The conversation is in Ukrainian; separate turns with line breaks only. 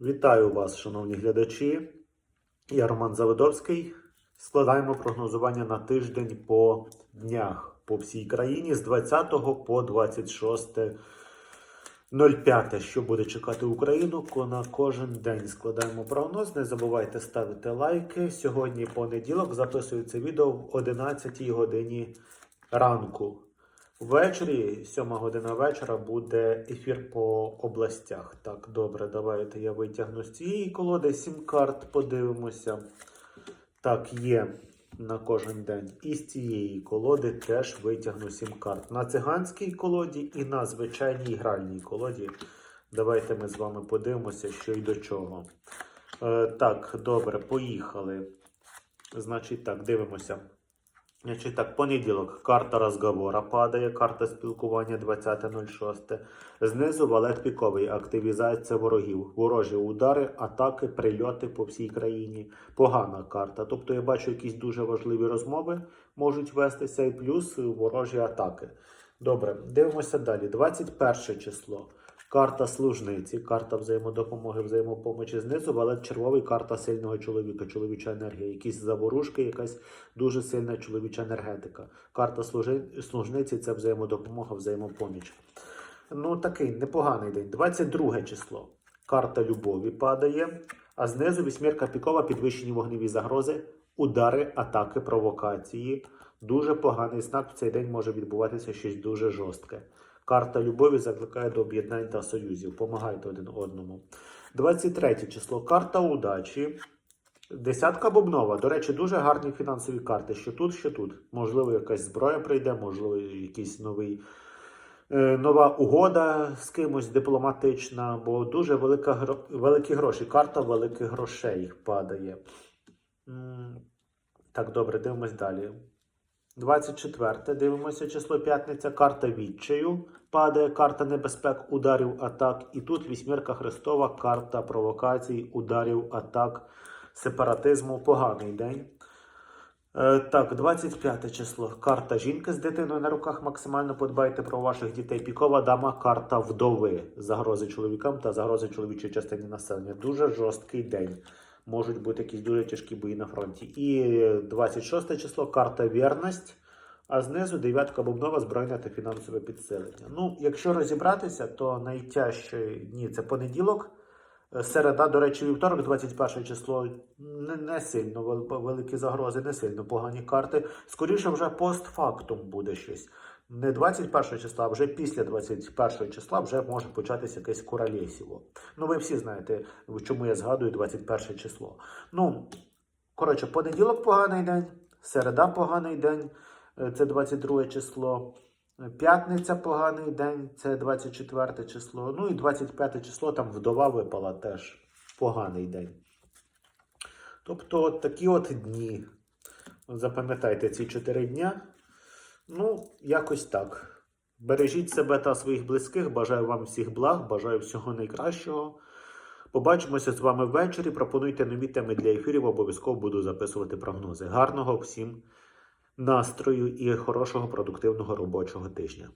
Вітаю вас, шановні глядачі. Я Роман Заводовський. Складаємо прогнозування на тиждень по днях по всій країні з 20 по 26.05. Що буде чекати Україну на кожен день. Складаємо прогноз. Не забувайте ставити лайки. Сьогодні понеділок записується відео в 11 годині ранку. Ввечері, 7 година вечора, буде ефір по областях. Так, добре, давайте я витягну з цієї колоди сім карт, подивимося. Так, є на кожен день. І з цієї колоди теж витягну сім карт. На циганській колоді і на звичайній гральній колоді. Давайте ми з вами подивимося, що й до чого. Е, так, добре, поїхали. Значить, так, дивимося. Значить так, понеділок карта розговора падає, карта спілкування 20.06. Знизу валет піковий, активізація ворогів, ворожі удари, атаки, прильоти по всій країні. Погана карта. Тобто я бачу якісь дуже важливі розмови можуть вестися, і плюс ворожі атаки. Добре, дивимося далі. 21 число. Карта служниці, карта взаємодопомоги, взаємопомочі знизу, валет червовий, карта сильного чоловіка, чоловіча енергія, якісь заворушки, якась дуже сильна чоловіча енергетика. Карта служниці це взаємодопомога, взаємопоміч. Ну, такий непоганий день. 22 число. Карта любові падає, а знизу вісьмірка пікова, підвищені вогневі загрози, удари, атаки, провокації. Дуже поганий знак. В цей день може відбуватися щось дуже жорстке. Карта любові закликає до об'єднань та союзів. Помагайте один одному. 23 число. Карта удачі. Десятка бобнова. До речі, дуже гарні фінансові карти. Що тут, що тут. Можливо, якась зброя прийде, можливо, якийсь новий, е, нова угода з кимось дипломатична, бо дуже велика, великі гроші. Карта великих грошей падає. Так, добре, дивимось далі. 24. Дивимося число п'ятниця. Карта відчаю. Падає карта небезпек, ударів, атак. І тут вісьмірка Христова, карта провокацій, ударів, атак, сепаратизму. Поганий день. Е, так, 25 число. Карта жінки з дитиною на руках. Максимально подбайте про ваших дітей. Пікова дама, карта вдови. Загрози чоловікам та загрози чоловічої частині населення. Дуже жорсткий день. Можуть бути якісь дуже тяжкі бої на фронті. І 26 число карта вірність. А знизу дев'ятка бубнова збройне та фінансове підсилення. Ну, якщо розібратися, то найтяжчі дні це понеділок. Е, Середа, до речі, вівторок, 21 число, не, не сильно великі загрози, не сильно погані карти. Скоріше вже постфактум буде щось. Не 21 числа, а вже після 21 числа вже може початися якесь королєсіво. Ну, ви всі знаєте, чому я згадую 21 число. Ну, коротше, понеділок поганий день, середа поганий день, е, це 22 число. П'ятниця поганий день, це 24 число. Ну і 25 число там вдова випала теж поганий день. Тобто такі от дні. Запам'ятайте ці 4 дня. Ну, якось так. Бережіть себе та своїх близьких. Бажаю вам всіх благ, бажаю всього найкращого. Побачимося з вами ввечері. Пропонуйте нові теми для ефірів. Обов'язково буду записувати прогнози. Гарного всім настрою і хорошого продуктивного робочого тижня.